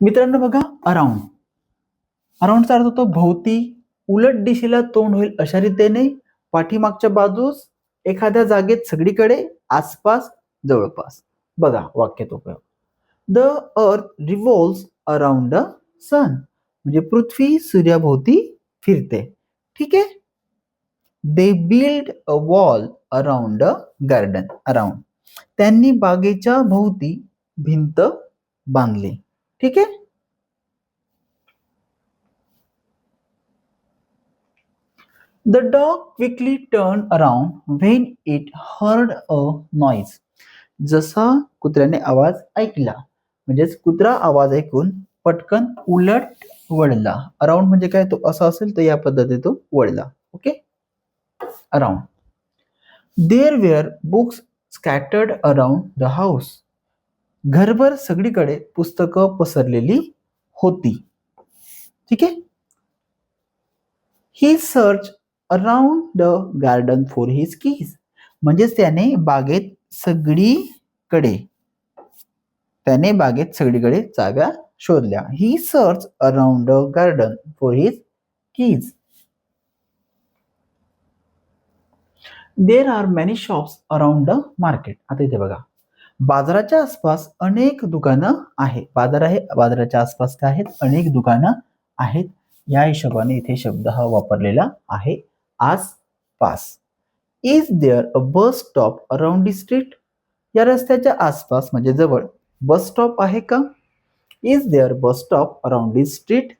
मित्रांनो बघा अराउंड. अराउंडचा अर्थ होतो भोवती. उलट दिशेला तोंड होईल अशा रीतीने. पाठीमागच्या बाजूस एखाद्या जागेत सगळीकडे आसपास जवळपास. बघा वाक्यात उपयोग the earth revolves around the सन म्हणजे पृथ्वी सूर्याभोवती फिरते. ठीक आहे? They build a wall around a garden around त्यांनी बागेच्या भोवती भिंत बांधली. ठीक आहे? The dog quickly turn around when it heard a noise जसा कुत्र्याने आवाज ऐकला म्हणजेच कुत्रा आवाज ऐकून पटकन उलट वळला. अराउंड म्हणजे काय? तो असा असेल तर या पद्धतीने तो वळला. Okay around there were books scattered around the house घरभर सगळीकडे पुस्तकं पसरलेली होती. ठीक आहे? He search around the garden for his keys म्हणजेच त्याने बागेत सगळीकडे त्याने बागेत सगळीकडे चाव्या शोधल्या. He search around the garden for his keys there are many shops around the market आता इथे बघा. बाजाराच्या आसपास अनेक दुकानं आहेत. बाजार आहे बाजाराच्या आसपास काय आहेत? अनेक दुकानं आहेत. या हिशोबाने इथे शब्द हा वापरलेला आहे. आसपास is there a bus stop around the street या रस्त्याच्या आसपास म्हणजे जवळ बस स्टॉप आहे का? Is there bus stop around the street